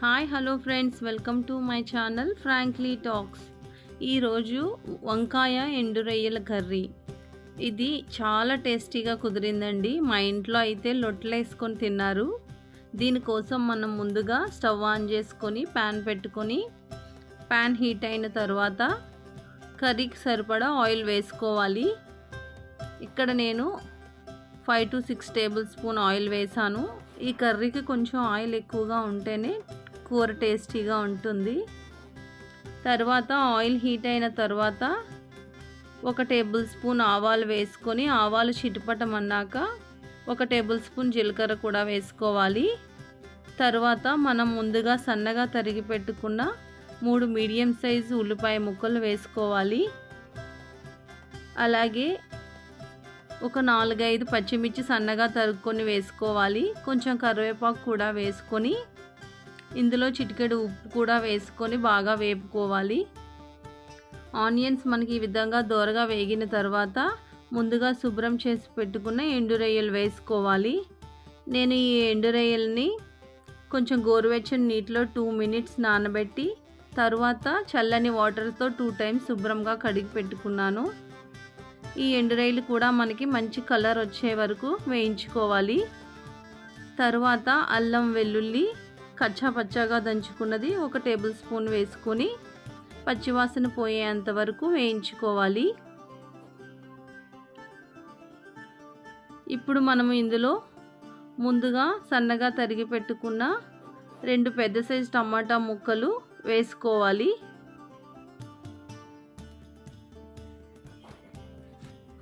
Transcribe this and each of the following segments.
Hi hello friends welcome to my channel frankly talks ఈరోజు వంకాయ ఎండు రొయ్యల కర్రీ. ఇది చాలా టేస్టీగా కుదిరిందండి. మా ఇంట్లో అయితే లొట్లేసుకొని తిన్నారు. దీనికోసం మనం ముందుగా స్టవ్ ఆన్ చేసుకొని ప్యాన్ పెట్టుకొని ప్యాన్ హీట్ అయిన తర్వాత కర్రీకి సరిపడా ఆయిల్ వేసుకోవాలి. ఇక్కడ నేను five to six tablespoon oil వేసాను. ఈ కర్రీకి కొంచెం ఆయిల్ ఎక్కువగా ఉంటేనే కూర టేస్టీగా ఉంటుంది. తర్వాత ఆయిల్ హీట్ అయిన తర్వాత ఒక టేబుల్ స్పూన్ ఆవాలు వేసుకొని ఆవాలు చిటుపటమన్నాక ఒక టేబుల్ స్పూన్ జీలకర్ర కూడా వేసుకోవాలి. తర్వాత మనం ముందుగా సన్నగా తరిగి పెట్టుకున్న మూడు మీడియం సైజు ఉల్లిపాయ ముక్కలు వేసుకోవాలి. అలాగే ఒక నాలుగైదు పచ్చిమిర్చి సన్నగా తరుక్కొని వేసుకోవాలి. కొంచెం కరివేపాకు కూడా వేసుకొని ఇందులో చిటికెడు ఉప్పు కూడా వేసుకొని బాగా వేపుకోవాలి. ఆనియన్స్ మనకి ఈ విధంగా దోరగా వేగిన తర్వాత ముందుగా శుభ్రం చేసి పెట్టుకున్న ఎండురొయ్యలు వేసుకోవాలి. నేను ఈ ఎండురొయ్యల్ని కొంచెం గోరువెచ్చని నీటిలో టూ మినిట్స్ నానబెట్టి తర్వాత చల్లని వాటర్తో టూ టైమ్స్ శుభ్రంగా కడిగి పెట్టుకున్నాను. ఈ ఎండురైలు కూడా మనకి మంచి కలర్ వచ్చే వరకు వేయించుకోవాలి. తర్వాత అల్లం వెల్లుల్లి కచ్చా పచ్చాగా దంచుకున్నది ఒక టేబుల్ స్పూన్ వేసుకొని పచ్చివాసన పోయేంత వరకు వేయించుకోవాలి. ఇప్పుడు మనము ఇందులో ముందుగా సన్నగా తరిగి పెట్టుకున్న రెండు పెద్ద సైజు టమాటా ముక్కలు వేసుకోవాలి.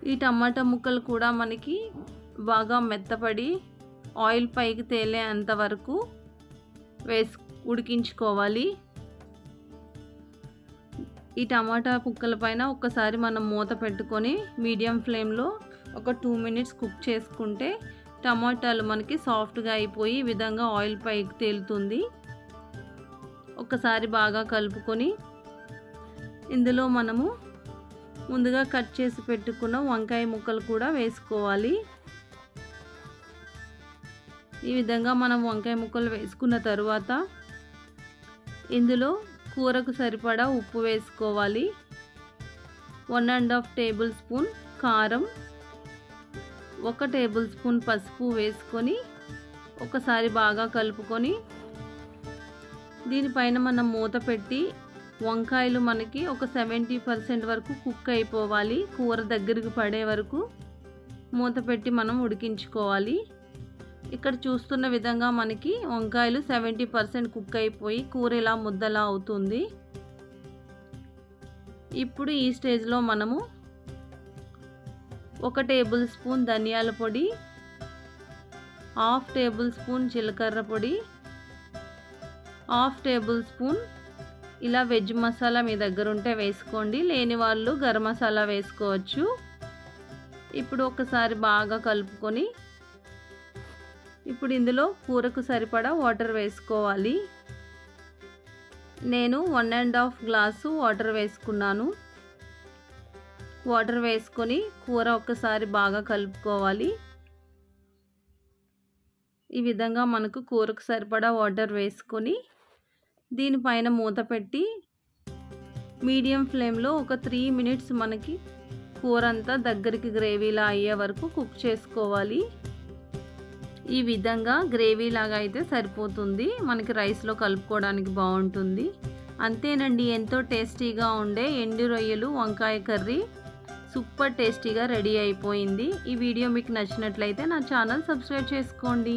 ఈ టమాటా ముక్కలు కూడా మనకి బాగా మెత్తపడి ఆయిల్ పైకి తేలే వరకు వేసు ఉడికించుకోవాలి. ఈ టమాటా కుక్కల పైన ఒక్కసారి మనం మూత పెట్టుకొని మీడియం ఫ్లేమ్లో ఒక టూ మినిట్స్ కుక్ చేసుకుంటే టమాటాలు మనకి సాఫ్ట్గా అయిపోయి ఈ విధంగా ఆయిల్ పైకి తేలుతుంది. ఒకసారి బాగా కలుపుకొని ఇందులో మనము ముందుగా కట్ చేసి పెట్టుకున్న వంకాయ ముక్కలు కూడా వేసుకోవాలి. ఈ విధంగా మనం వంకాయ ముక్కలు వేసుకున్న తర్వాత ఇందులో కూరకు సరిపడా ఉప్పు వేసుకోవాలి. One and half tablespoon కారం ఒక టేబుల్ స్పూన్ పసుపు వేసుకొని ఒకసారి బాగా కలుపుకొని దీనిపైన మనం మూత పెట్టి వంకాయలు మనకి ఒక సెవెంటీ పర్సెంట్ వరకు కుక్ అయిపోవాలి. కూర దగ్గరికి పడే వరకు మూత పెట్టి మనం ఉడికించుకోవాలి. ఇక్కడ చూస్తున్న విధంగా మనకి వంకాయలు సెవెంటీ పర్సెంట్ కుక్ అయిపోయి కూర ఇలా ముద్దలా అవుతుంది. ఇప్పుడు ఈ స్టేజ్లో మనము ఒక టేబుల్ స్పూన్ ధనియాల పొడి హాఫ్ టేబుల్ స్పూన్ జీలకర్ర పొడి హాఫ్ టేబుల్ స్పూన్ ఇలా వెజ్ మసాలా మీ దగ్గర ఉంటే వేసుకోండి. లేని వాళ్ళు గరం మసాలా వేసుకోవచ్చు. ఇప్పుడు ఒకసారి బాగా కలుపుకొని ఇప్పుడు ఇందులో కూరకు సరిపడా వాటర్ వేసుకోవాలి. నేను one and half glass water వేసుకున్నాను. వాటర్ వేసుకొని కూర ఒక్కసారి బాగా కలుపుకోవాలి. ఈ విధంగా మనకు కూరకు సరిపడా వాటర్ వేసుకొని దీనిపైన మూత పెట్టి మీడియం ఫ్లేమ్లో ఒక త్రీ మినిట్స్ మనకి కూర అంతా దగ్గరికి గ్రేవీలా అయ్యే వరకు కుక్ చేసుకోవాలి. ఈ విధంగా గ్రేవీ లాగా అయితే సరిపోతుంది. మనకి రైస్లో కలుపుకోవడానికి బాగుంటుంది. అంతేనండి ఎంతో టేస్టీగా ఉండే ఎండు రొయ్యలు వంకాయ కర్రీ సూపర్ టేస్టీగా రెడీ అయిపోయింది. ఈ వీడియో మీకు నచ్చినట్లయితే నా ఛానల్ సబ్స్క్రైబ్ చేసుకోండి.